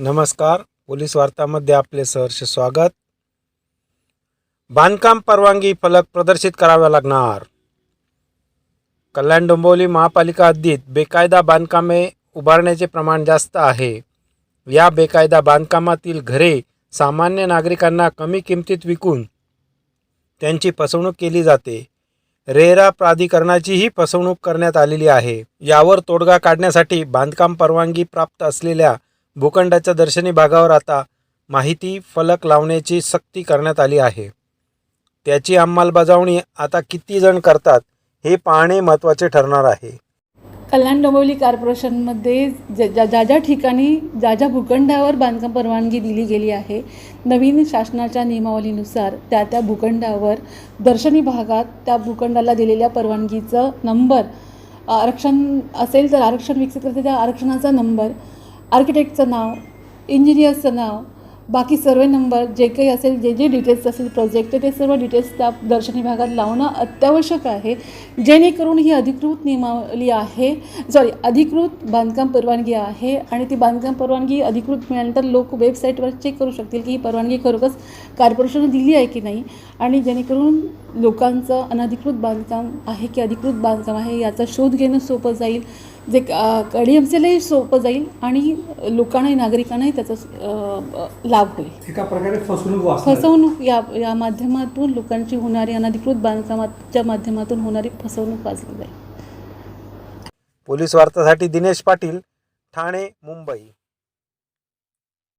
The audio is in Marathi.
नमस्कार. पोलीस वार्तामध्ये आपले सहर्ष स्वागत. बांधकाम परवानगी फलक प्रदर्शित कराव्या लागणार. कल्याण डोंबिवली महापालिका हद्दीत बेकायदा बांधकामे उभारण्याचे प्रमाण जास्त आहे. या बेकायदा बांधकामातील घरे सामान्य नागरिकांना कमी किमतीत विकून त्यांची फसवणूक केली जाते. रेरा प्राधिकरणाचीही फसवणूक करण्यात आलेली आहे. यावर तोडगा काढण्यासाठी बांधकाम परवानगी प्राप्त असलेल्या भूखंडाच्या दर्शनी भागावर आता माहिती फलक लावण्याची सक्ती करण्यात आली आहे. त्याची अंमलबजावणी आता किती जण करतात हे पाहणे महत्त्वाचे ठरणार आहे. कल्याण डोंबिवली कॉर्पोरेशनमध्ये ज्या ज्या ज्या ज्या ठिकाणी ज्या ज्या भूखंडावर बांधकाम परवानगी दिली गेली आहे नवीन शासनाच्या नियमावलीनुसार त्या त्या भूखंडावर दर्शनी भागात त्या भूखंडाला दिलेल्या परवानगीचं नंबर आरक्षण असेल तर आरक्षण विकसित करते त्या आरक्षणाचा नंबर आर्किटेक्टचं नाव इंजिनियरचं नाव बाकी सर्व नंबर जे काही असेल जे जे डिटेल्स असेल प्रोजेक्ट ते सर्व डिटेल्स त्या दर्शनी भागात लावणं अत्यावश्यक आहे. जेणेकरून ही अधिकृत नियमावली आहे. सॉरी अधिकृत बांधकाम परवानगी आहे आणि ती बांधकाम परवानगी अधिकृत मिळाल्यानंतर लोक वेबसाईटवर चेक करू शकतील की ही परवानगी खरोखरच कॉर्पोरेशनने दिली आहे की नाही. आणि जेणेकरून लोकांचं अनधिकृत बांधकाम आहे की अधिकृत बांधकाम आहे याचा शोध घेणं सोपं जाईल जे डी एम सीलाही सोपं जाईल आणि लोकांनाही नागरिकांनाही त्याचा लाभ होईल. एका प्रकारे फसवणूक फसवणूक या या माध्यमातून लोकांची होणारी अनधिकृत बांधकामाच्या माध्यमातून होणारी फसवणूक वाचली जाईल. पोलीस वार्तासाठी दिनेश पाटील ठाणे मुंबई.